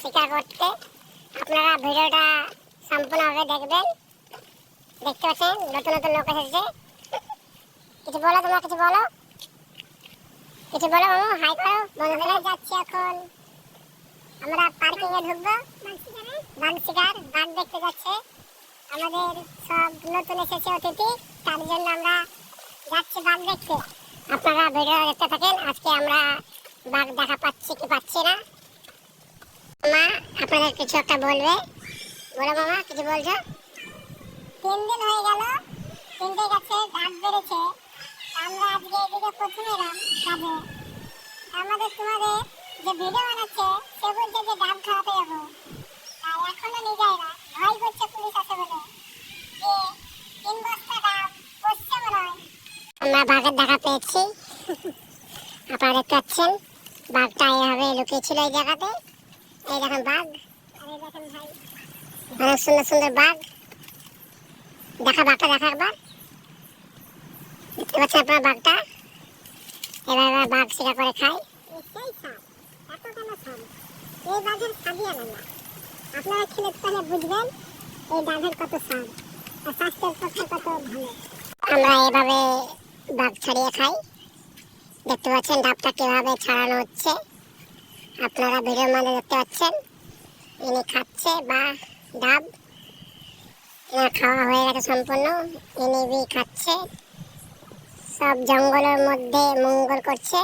শিকার করতে। আপনারা ভিডিওটা সম্পূর্ণভাবে দেখবেন। দেখতে পাচ্ছেন, নতুন নতুন লোক এসেছে। কিছু বলো তোমরা, কিছু বলো? কিছু বলো মামু, হাই করো বন্ধুরা যাচ্ছি এখন। আমরা পার্কিং এ ঢুকবো। বাঘ শিকার, বাঘ দেখতে যাচ্ছে। আমাদের সব নতুন এসেছে অতিথি, তার জন্য আমরা যাচ্ছি বাঘ দেখতে। আপনারা ভিডিও দেখতে থাকেন। আজকে আমরা বাঘ দেখা পাচ্ছি কি পাচ্ছি না? মা, আপনাদের কিছু একটা বলবে? বলো মামা, কিছু বলছো? তিন দিন হয়ে গেল, তিনটে গাছে ডাব বেড়েছে। আমরা আজকে এদিকে প্রথম এলাম কাজে। আমাদের তোমাদের যে ভিডিও বানাচ্ছে, সে বলছে যে ডাব খাওয়াতে যাব। আর এখনও নিয়ে যায় না। ভয় করছে পুলিশ আছে বলে। যে তিন বস্তা ডাব পড়ছে মনে হয়। আমরা বাঘের দেখা পেয়েছি। আপনারা দেখতে পাচ্ছেন? বাঘটা এভাবে লুকিয়েছিল এই জায়গাতে। এই দেখেন বাঘ। অনেক সুন্দর সুন্দর বাঘ। দেখা বাঘটা দেখা একবার। দেখতে পাচ্ছেন আপনার বাঘটা? এবার বাঘ শিকার করে খায় এই বাঘের স্বাদই আলাদা আপনারা খেলে তাহলে বুঝবেন এই বাঘের কত স্বাদ। আর স্বাস্থ্যের পক্ষে কত ভালো। আমরা এভাবে বাঘ ছাড়িয়ে খাই। দেখতে পাচ্ছেন, ডাবটা কীভাবে ছাড়ানো হচ্ছে। আপনারা ভিডিওর মধ্যে দেখতে পাচ্ছেন, ইনি খাচ্ছে বা ডাব। এনার খাওয়া হয়ে গেছে সম্পূর্ণ, ইনি বি খাচ্ছে। সব জঙ্গলের মধ্যে মঙ্গল করছে।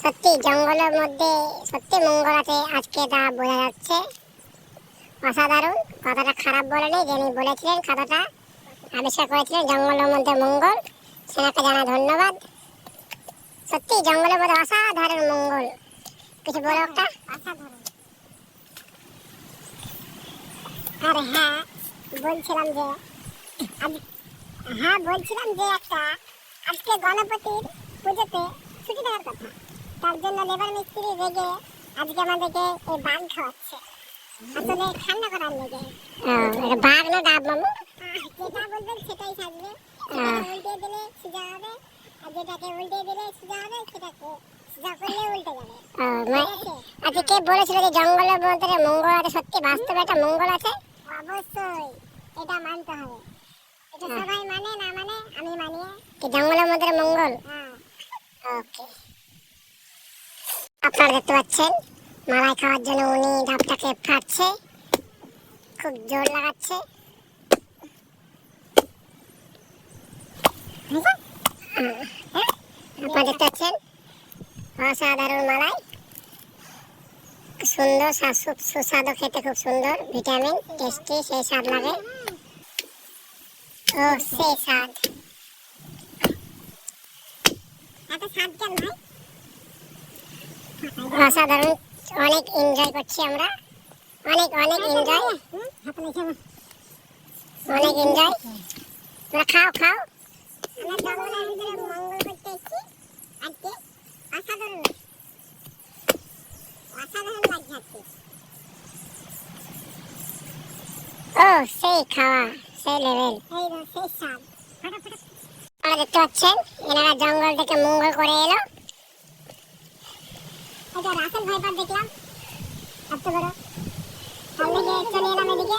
সত্যি, জঙ্গলের মধ্যে সত্যি মঙ্গল আছে, আজকে তা বোঝা যাচ্ছে। অসাধারণ, কথাটা খারাপ বলেনি যিনি বলেছিলেন কথাটা, আবিষ্কার করেছিলেন জঙ্গলের মধ্যে মঙ্গল। সেনাকে জানা ধন্যবাদ। সত্যি জঙ্গলের মধ্যে অসাধারণ মঙ্গল। কিছু বলো একটা? আর হ্যাঁ বলছিলাম যে হ্যাঁ বলছিলাম যে একটা, আজকে গণপতির পুজোতে ছুটি দেওয়ার কথা। তার জন্য লেবার মিস্ত্রি রেগে আজকে আমাদেরকে এই বাঘ খাওয়াচ্ছে। আসলে ঠান্ডা করার লেগে। বাঘ না ডাব মামু? আচ্ছা কে বলেছিল যে জঙ্গলের মধ্যে মঙ্গল আছে সত্যি বাস্তবে একটা মঙ্গল আছে? অবশ্যই এটা মানতে হবে। এটা সবাই মানে না মানে আমি মানি। কি জঙ্গলের মধ্যে মঙ্গল? ওকে। আপনারা দেখতে পাচ্ছেন মালাই খাওয়ার জন্য উনি ডাবটাকে ফাটছে খুব জোর লাগাচ্ছে। আপনারা দেখতে পাচ্ছেন অসাধারণ মালাই। সুন্দর সুস্বাদু খেতে খুব সুন্দর। ভিটামিন টেস্টি সেই স্বাদ লাগে। ও সেই স্বাদ। অসাধারণ অনেক এনজয় করছি আমরা। অনেক অনেক এনজয় অনেক এনজয় খাও খাও। আমরা জঙ্গলের ভিতরে মঙ্গল করতে এসেছি। আজকে অসাধারণ অসাধারণ লাগছে আজকে। ও সেই খাওয়া সেই লেভেল এই রে সেই স্বাদ। আপনারা দেখতে পাচ্ছেন এনারা জঙ্গল থেকে মঙ্গল করে এলো। এটা রাসেল ভাইপার দেখলাম। এত বড়। লেগে চলে এলাম এদিকে।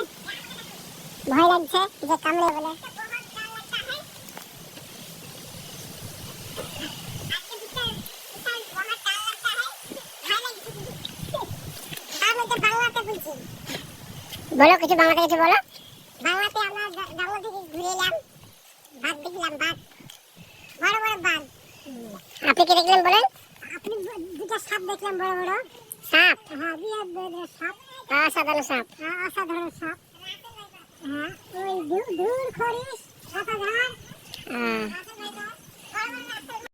ভয় লাগছে যে কামড়ে বলে। বলো কিছু বাংলাতে কিছু বলো। বাংলাতে আমরা জঙ্গল থেকে ঘুরে এলাম। বাঘ দেখলাম বাঘ বড় বড় বাঘ আপনি কি দেখলেন বলেন? আপনি দুটো সাপ দেখলাম বড় বড়? সাপ? হ্যাঁ বিরাট বড় সাপ। অসাধারণ সাপ। হ্যাঁ অসাধারণ সাপ। হ্যাঁ ওই দূর দূর খরিস সাতাধার হ্যাঁ